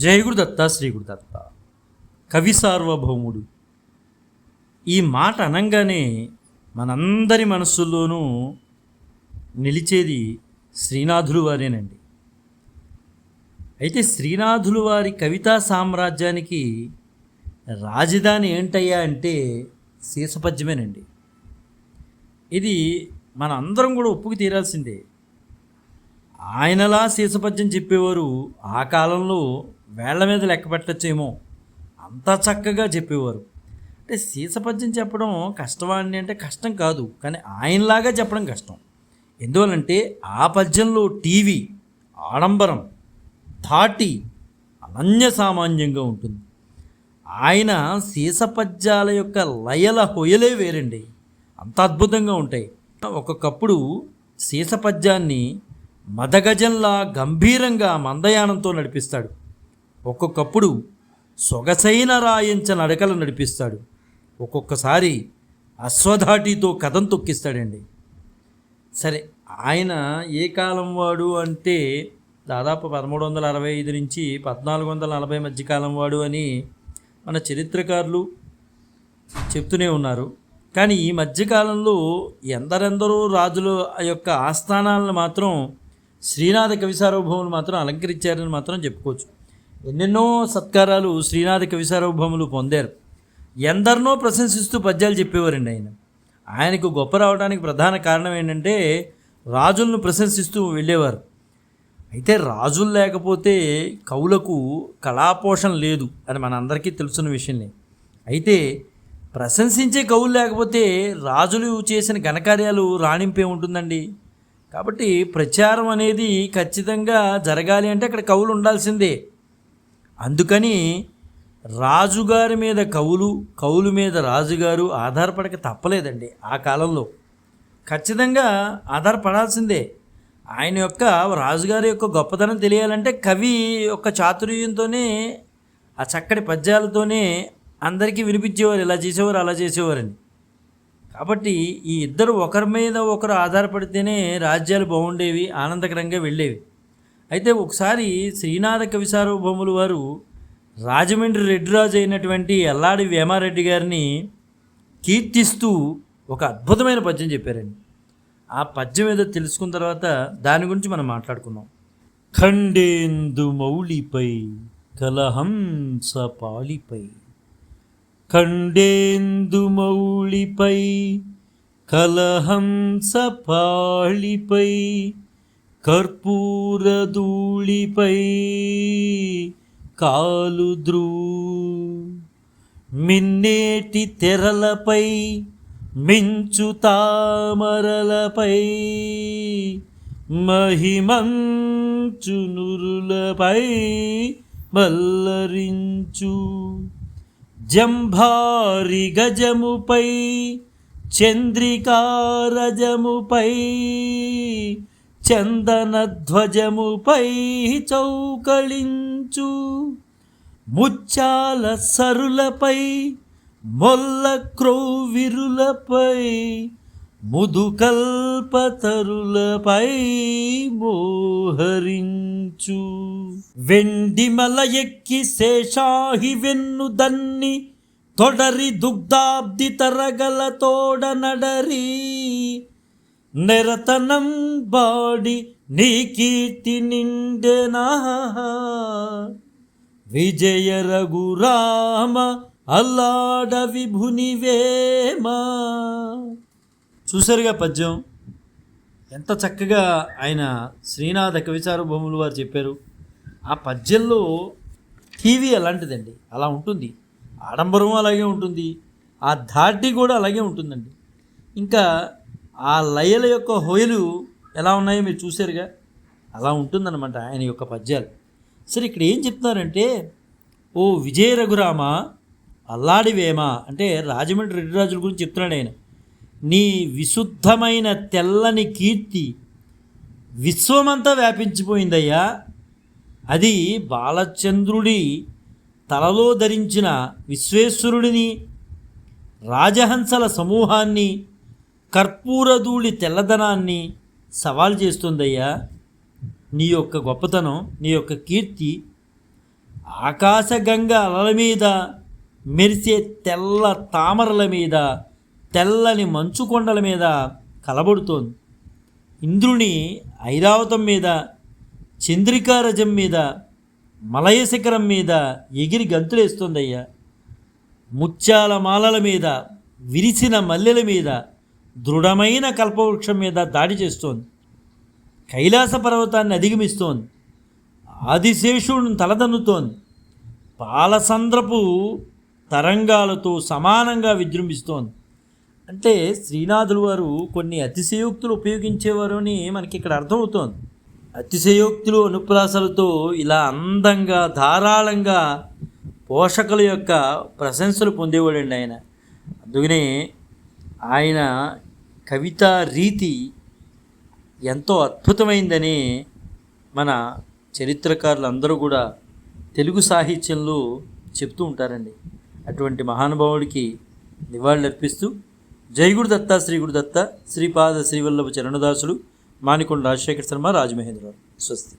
జయ గురుదత్త కవి సార్వభౌముడు. ఈ మాట అనంగానే మనందరి మనస్సుల్లోనూ నిలిచేది శ్రీనాథులు వారేనండి. అయితే శ్రీనాథులు వారి కవితా సామ్రాజ్యానికి రాజధాని ఏంటయ్యా అంటే శీసపద్యమేనండి ఇది మన అందరం కూడా ఒప్పుకు తీరాల్సిందే. ఆయనలా శీసపద్యం చెప్పేవారు ఆ కాలంలో వేళ్ళ మీద లెక్క పెట్టచ్చేమో. అంత చక్కగా చెప్పేవారు. అంటే శీసపద్యం చెప్పడం కష్టమా అండి అంటే కష్టం కాదు కానీ ఆయనలాగా చెప్పడం కష్టం. ఎందువలంటే ఆ పద్యంలో టీవీ ఆడంబరం ధాటి అనన్య సామాన్యంగా ఉంటుంది. ఆయన శీసపద్యాల యొక్క లయల హొయలే వేరండి. అంత అద్భుతంగా ఉంటాయి. ఒక్కొక్కప్పుడు శీసపద్యాన్ని మదగజంలా గంభీరంగా మందయానంతో నడిపిస్తాడు. ఒక్కొక్కప్పుడు సొగసైన రాయించ నడకలు నడిపిస్తాడు. ఒక్కొక్కసారి అశ్వధాటితో కథం తొక్కిస్తాడండి. సరే ఆయన ఏ కాలం వాడు అంటే దాదాపు పదమూడు వందల అరవై ఐదు నుంచి పద్నాలుగు వందల నలభై మధ్య కాలం వాడు అని మన చరిత్రకారులు చెప్తూనే ఉన్నారు. కానీ ఈ మధ్యకాలంలో ఎందరెందరో రాజుల యొక్క ఆస్థానాలను మాత్రం శ్రీనాథ కవి సార్వభౌములు మాత్రం అలంకరించారని మాత్రం చెప్పుకోవచ్చు. ఎన్నెన్నో సత్కారాలు శ్రీనాథ కవి సార్వభౌములు పొందారు. ఎందరినో ప్రశంసిస్తూ పద్యాలు చెప్పేవారండి ఆయన. ఆయనకు గొప్ప రావడానికి ప్రధాన కారణం ఏంటంటే రాజులను ప్రశంసిస్తూ వెళ్ళేవారు. అయితే రాజులు లేకపోతే కవులకు కళాపోషణ లేదు అని మనందరికీ తెలుసున్న విషయంలే అయితే ప్రశంసించే కవులు లేకపోతే రాజులు చేసిన ఘనకార్యాలు రాణింపే ఉంటుందండి. కాబట్టి ప్రచారం అనేది ఖచ్చితంగా జరగాలి అంటే అక్కడ కవులు ఉండాల్సిందే. అందుకని రాజుగారి మీద కవులు కవులు మీద రాజుగారు ఆధారపడక తప్పలేదండి ఆ కాలంలో. ఖచ్చితంగా ఆధారపడాల్సిందే. ఆయన యొక్క రాజుగారి యొక్క గొప్పతనం తెలియాలంటే కవి యొక్క చాతుర్యంతోనే ఆ చక్కటి పద్యాలతోనే అందరికీ వినిపించేవారు. ఇలా చేసేవారు అలా చేసేవారని. కాబట్టి ఈ ఇద్దరు ఒకరి మీద ఒకరు ఆధారపడితేనే రాజ్యాలు బాగుండేవి ఆనందకరంగా వెళ్ళేవి. అయితే ఒకసారి శ్రీనాథ కవి సార్వభౌములు వారు రాజమండ్రి రెడ్డిరాజు అయినటువంటి ఎల్లాడి వేమారెడ్డి గారిని కీర్తిస్తూ ఒక అద్భుతమైన పద్యం చెప్పారండి. ఆ పద్యం ఏదో తెలుసుకున్న తర్వాత దాని గురించి మనం మాట్లాడుకుందాం. ఖండేందు మౌళిపై కలహంస పాళిపై ఖండేందుమౌళిపై కలహంసపాళిపై కలహంస పాళిపై కర్పూరధూళిపై కాలుద్రూ. మిన్నేటి తెరలపై మించు తామరలపై మహిమంచు నురులపై మల్లరించు. జంభారి గజముపై చంద్రికారజముపై చందనధ్వజముపై చౌకళించు. ముచ్చాల సరులపై మొల్ల క్రౌవిరులపై ముదుకల్పతరులపై మోహరించు. వెండిమల ఎక్కి శేషాహి వెన్ను దన్ని తొడరి దుగ్ధాబ్ది తరగల తోడ నడరి. నిరతనం బాడి నీ కీర్తి నిండెనా విజయ రఘురామ అల్లాడ విభునివేమా చూసారుగా పద్యం? ఎంత చక్కగా ఆయన శ్రీనాథ కవిసార్వభౌములు వారు చెప్పారు. ఆ పద్యంలో టీవీ అలాంటిదండి. అలా ఉంటుంది. ఆడంబరం అలాగే ఉంటుంది. ఆ ధాటి కూడా అలాగే ఉంటుందండి. ఇంకా ఆ లయల యొక్క హొయలు ఎలా ఉన్నాయో మీరు చూశారుగా? అలా ఉంటుందన్నమాట ఆయన యొక్క పద్యాలు. సరే ఇక్కడ ఏం చెప్తున్నారంటే ఓ విజయ రఘురామ అల్లాడివేమ అంటే రాజమండ్రి రెడ్డిరాజుల గురించి చెప్తున్నాడు ఆయన. నీ విశుద్ధమైన తెల్లని కీర్తి విశ్వమంతా వ్యాపించిపోయిందయ్యా. అది బాలచంద్రుడి తలలో ధరించిన విశ్వేశ్వరుడిని రాజహంసల సమూహాన్ని కర్పూరధూళి తెల్లదనాన్ని సవాల్ చేస్తుందయ్యా. నీ యొక్క గొప్పతనం నీ యొక్క కీర్తి ఆకాశగంగ అలల మీద మెరిసే తెల్ల తామరల మీద తెల్లని మంచు కొండల మీద కలబడుతోంది. ఇంద్రుని ఐరావతం మీద చంద్రికారజం మీద మలయ శిఖరం మీద ఎగిరి గంతులేస్తుందయ్యా. ముత్యాల మాలల మీద విరిసిన మల్లెల మీద దృఢమైన కల్పవృక్షం మీద దాడి చేస్తోంది. కైలాస పర్వతాన్ని అధిగమిస్తోంది. ఆదిశేషుడిని తలదన్నుతోంది. పాలసంద్రపు తరంగాలతో సమానంగా విజృంభిస్తోంది. అంటే శ్రీనాథులు వారు కొన్ని అతిశయోక్తులు ఉపయోగించేవారు అని మనకి ఇక్కడ అర్థమవుతోంది. అతిశయోక్తులు అనుప్రాసలతో ఇలా అందంగా ధారాళంగా పోషకుల యొక్క ప్రశంసలు పొందేవాడండి ఆయన. అందుకనే ఆయన కవితా రీతి ఎంతో అద్భుతమైందని మన చరిత్రకారులు అందరూ కూడా తెలుగు సాహిత్యంలో చెప్తూ ఉంటారండి. అటువంటి మహానుభావుడికి నివాళులర్పిస్తూ జై గురుదత్త శ్రీ గురుదత్త శ్రీపాద శ్రీవల్లభ చరణదాసుడు మానికొండ రాజశేఖర శర్మ రాజమహేంద్రరావు స్వస్తి